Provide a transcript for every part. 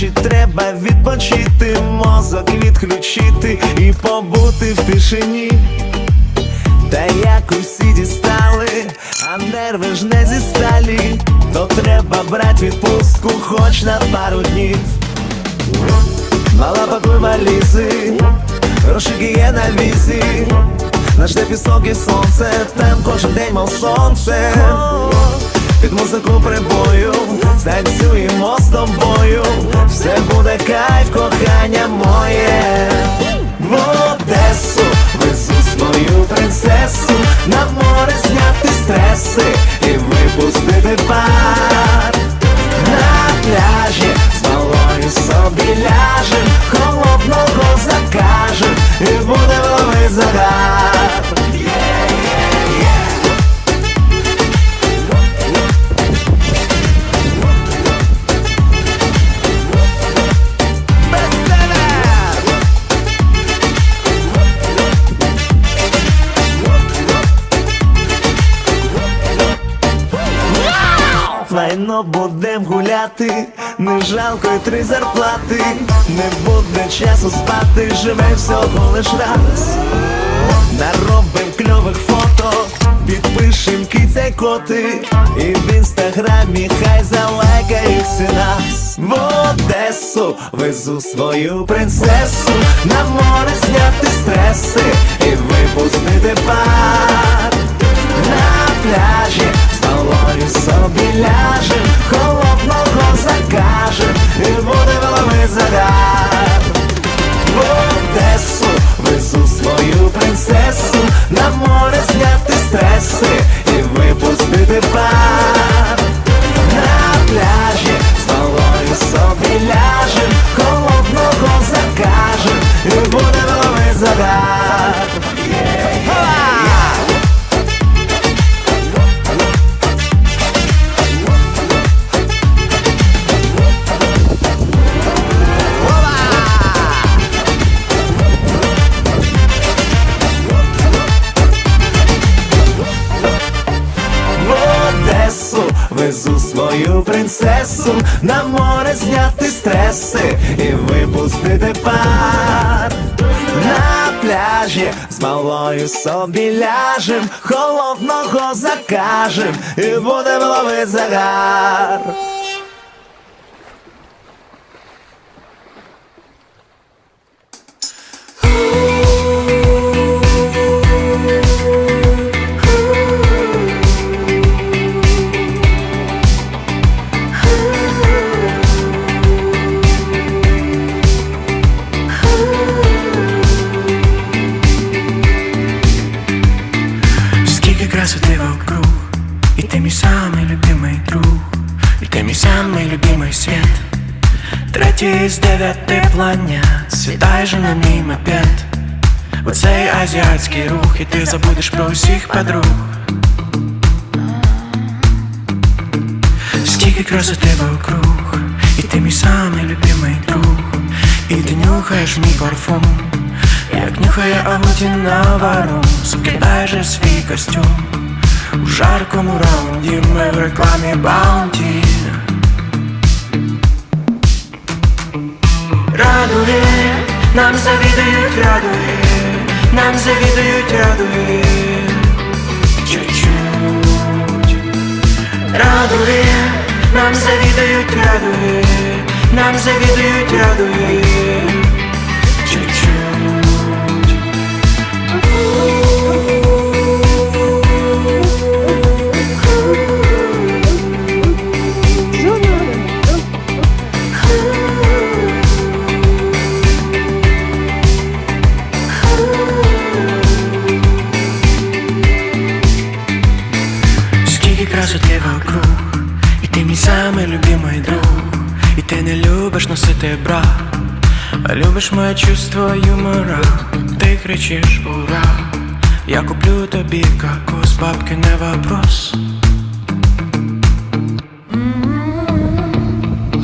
гірчити, треба відпочити, мозок відключити і побути в тишині. Та як усі дістали, а нерви ж не зі сталі, то треба брать відпустку хоч на пару днів. Мала пакуй валізи, грошики є на візі, наш де пісок і сонце, там кожен день мов сонце. Під музику прибою, станцюємо з тобою, все буде кайф, кохання моє. В Одесу везу свою принцесу, на море зняти стреси і випустити пар. На пляжі з малою собі ляжем, холодного закажем, жалко й три зарплати, не буде часу спати, живе всього лиш раз. Наробим кльових фото, підпишем киця коти, і в інстаграмі хай залайкають всі нас. В Одесу везу свою принцесу, на море зняти стреси і випустити пар. На пляжі з малою собі ляжем, холодного закаже, і буде голови загар. В Одесу везу свою принцесу, на море зняти стреси і випустити пар. На пляжі з малою собі ляжем, принцесу на море зняти стреси і випустити пар. На пляжі з малою собі ляжем, холодного закажем, і будемо ловити загар. Любимый свет Третій з дев'яти планет. Сідай же на мій мопед. У цей азіатський рух І ти забудеш про усіх подруг. Скільки красоти вокруг І ти мій самий любимий друг. І ти нюхаєш мій парфум Як нюхає Ауді на вару. Скидай же свій костюм У жаркому раунді. Ми в рекламі Баунті Радує, нам завідують, радуги, Нам завідують, радуги, Чуть-чуть. Радує, нам завідують, радуги, Нам завідують, радує мій самий любимий друг. І ти не любиш носити бра А любиш моє чувство юмора. Ти кричиш ура! Я куплю тобі кокос, бабки не вопрос.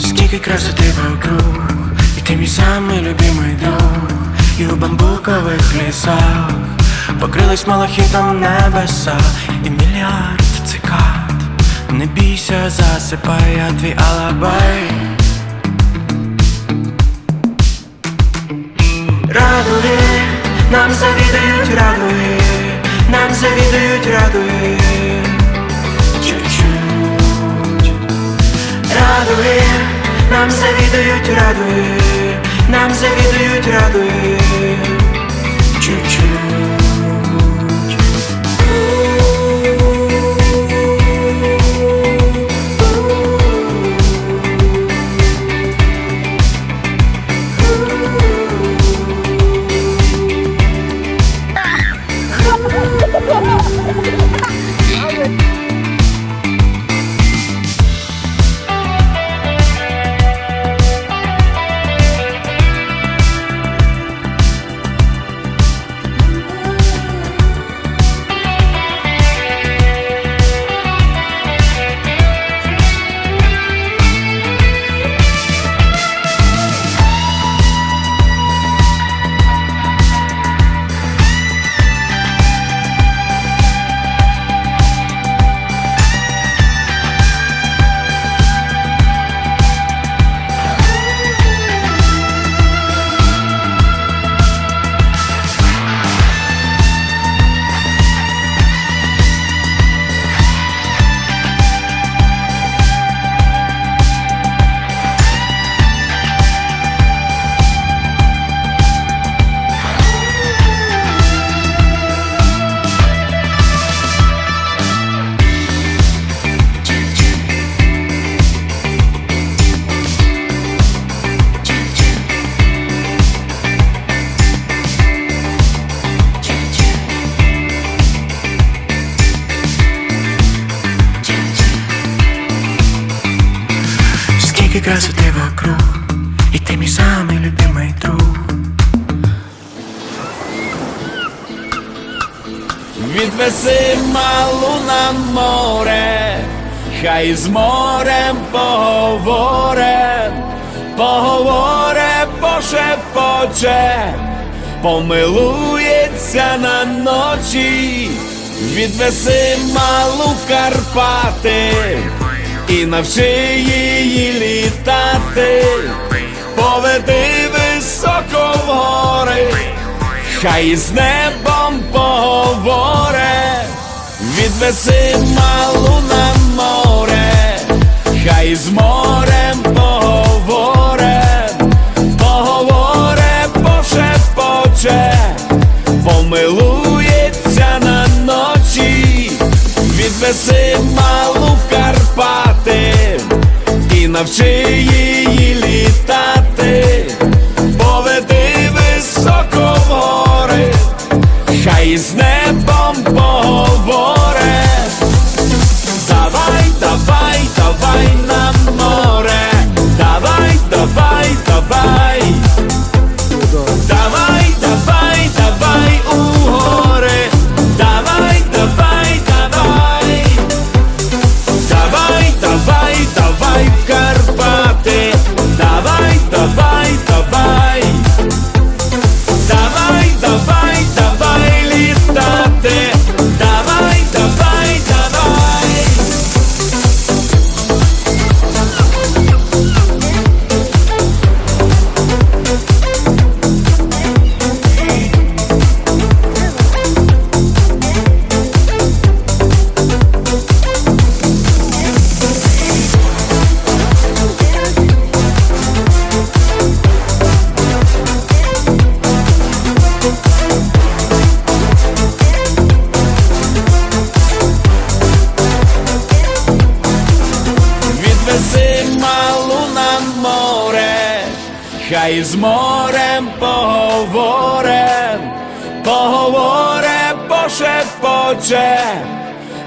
Скільки красоти вокруг. І ти мій самий любимий друг. І у бамбукових лісах покрились малахітом небеса. І мільярд. Не бійся, засипай, я твій алабай. Радуги, нам завідують радуги, нам завідують радуги. Чуть-чуть. Радуги, нам завідують радуги, нам завідують радуги. Красоти вокруг, і ти мій самий любимий друг. Відвеси малу на море, хай з морем поговоре, поговоре, пошепоче, помилується на ночі, відвеси малу в Карпати і навчи її літати, поведи високо в гори. Хай з небом поговоре, відвеси малу на море, хай з морем поговоре, поговоре, пошепоче, помилується на ночі, відвеси малу в Карпати і навчи її літати, поведи високо в гори, хай з небом поговоре.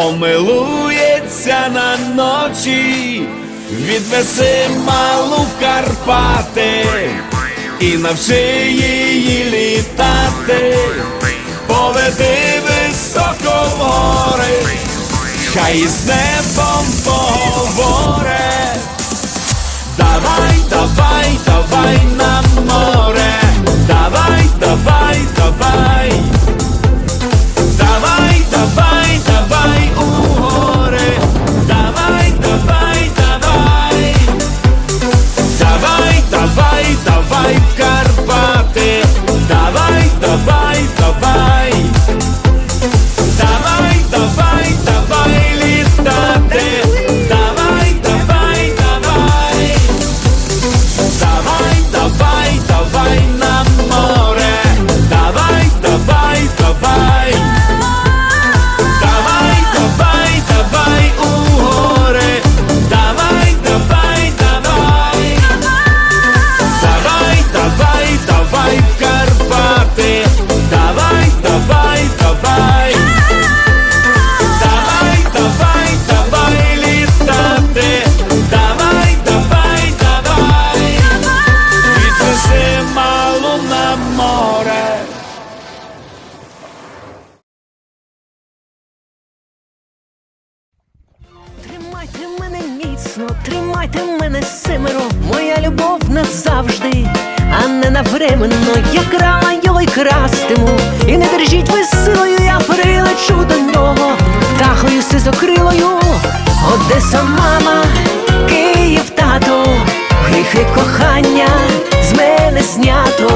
Помилується на ночі, відвези малу в Карпати і навчи її літати, поведи високо в гори. Хай з небом поговоре, давай, давай, давай на море, давай, давай, давай, вчасно, назавжди, а не навременно. Я крала його крастиму, і не держіть ви силою, я прилечу до нього, птахою сизокрилою, Одеса, мама, Київ, тато, гріхи кохання з мене знято.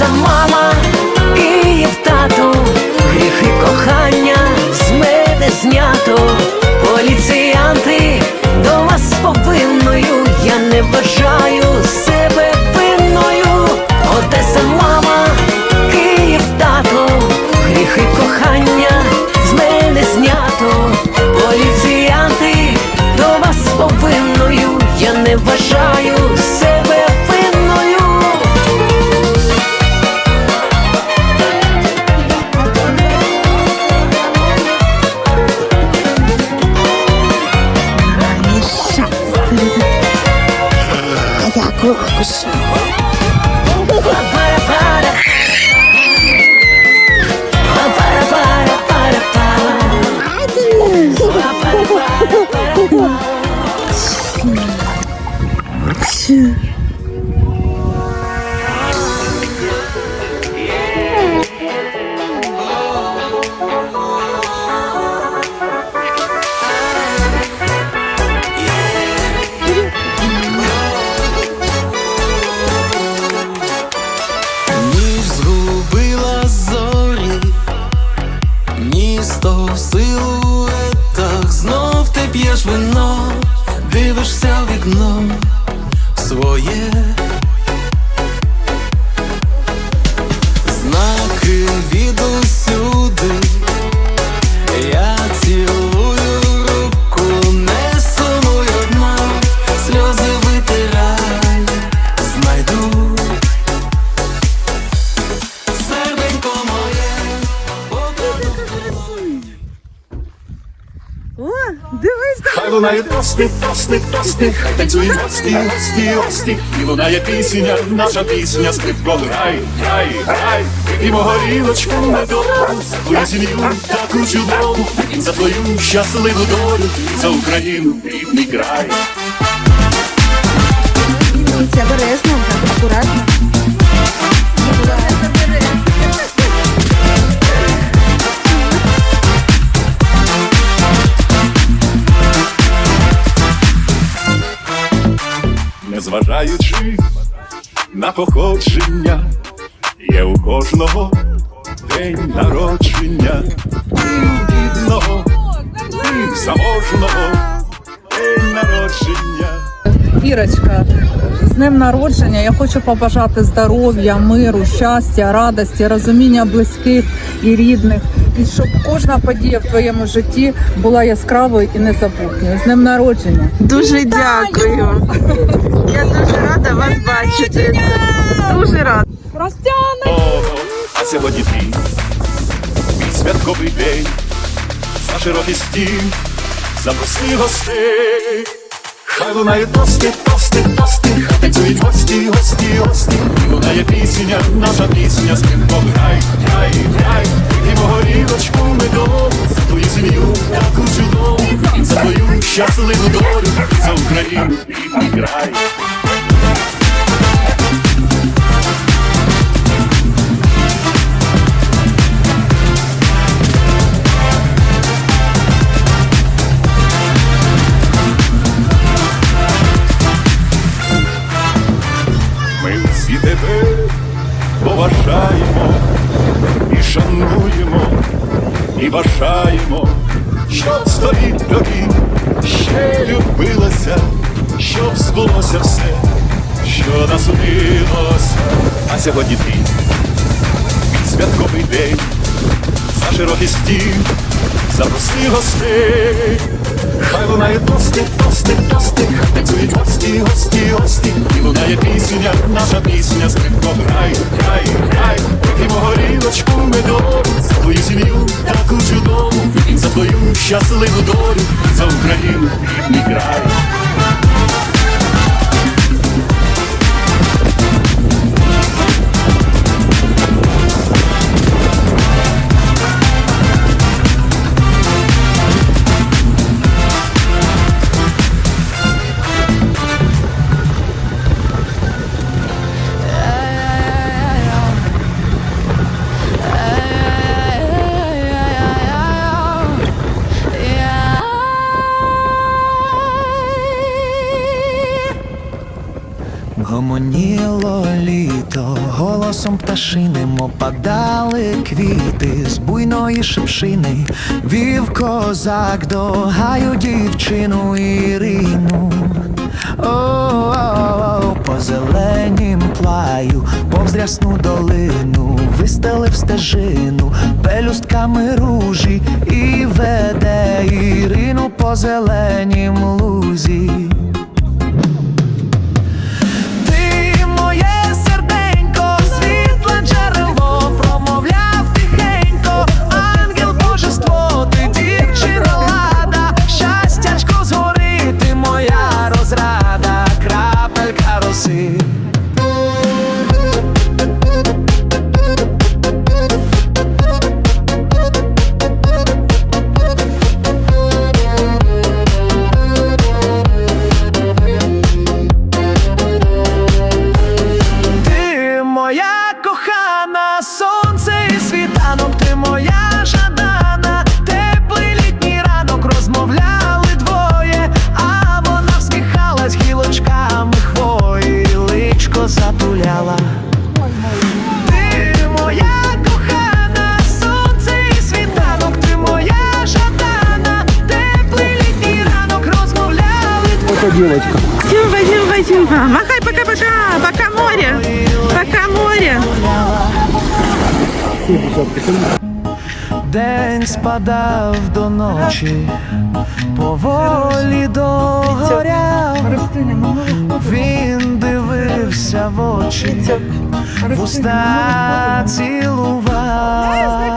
Одеса, вікно своє. Лунає тости, тости, хай танцюють гості, гості, гості, і лунає пісня, наша пісня, скрипко грай, грай, грай, і горілочку медову, за твою сім'ю таку чудову, за твою щасливу долю, за Україну, рідний край. Обережно, так, акуратно. Незважаючи на походження, є у кожного день народження, бідного, заможного день народження. Ірочка, з днем народження я хочу побажати здоров'я, миру, щастя, радості, розуміння близьких і рідних, і щоб кожна подія в твоєму житті була яскравою і незабутньою. З днем народження! Дуже дякую. Я дуже рада вас бачити. Дуже рада. О, а сьогодні мій святковий день, за широкий стіл, запроси гостей. Хай лунає тости, тости, тости, хай танцюють гості, гості, гості. І лунає пісня, наша пісня, співко грай, грай, грай. І горілочку медову, за твою сім'ю таку чудову, за твою щасливу долю, за Україну, рідний поважаємо і шануємо, і бажаємо, щоб сторіт тобі ще любилося, щоб збулося все, що що насудилося. А сьогодні твій мій святковий день, за широкий стіл, запроси гостей. Хай лунає тости, тости, тости, танцюють гості, гості, гості. І лунає пісня, наша пісня, скрипко грай, грай. Гомоніло літо, голосом пташиним опадали квіти з буйної шипшини, вів козак до гаю дівчину Ірину. О, по зеленім плаю, повз рясну долину, вистелив стежину, пелюстками ружі і веде Ірину по зеленім лузі. Двоє. Симба, Симба, Симба. Махай пока-пока. Пока море. Пока море. День спадав до ночі, поволі догоряв. Він дивився в очі, в уста цілував.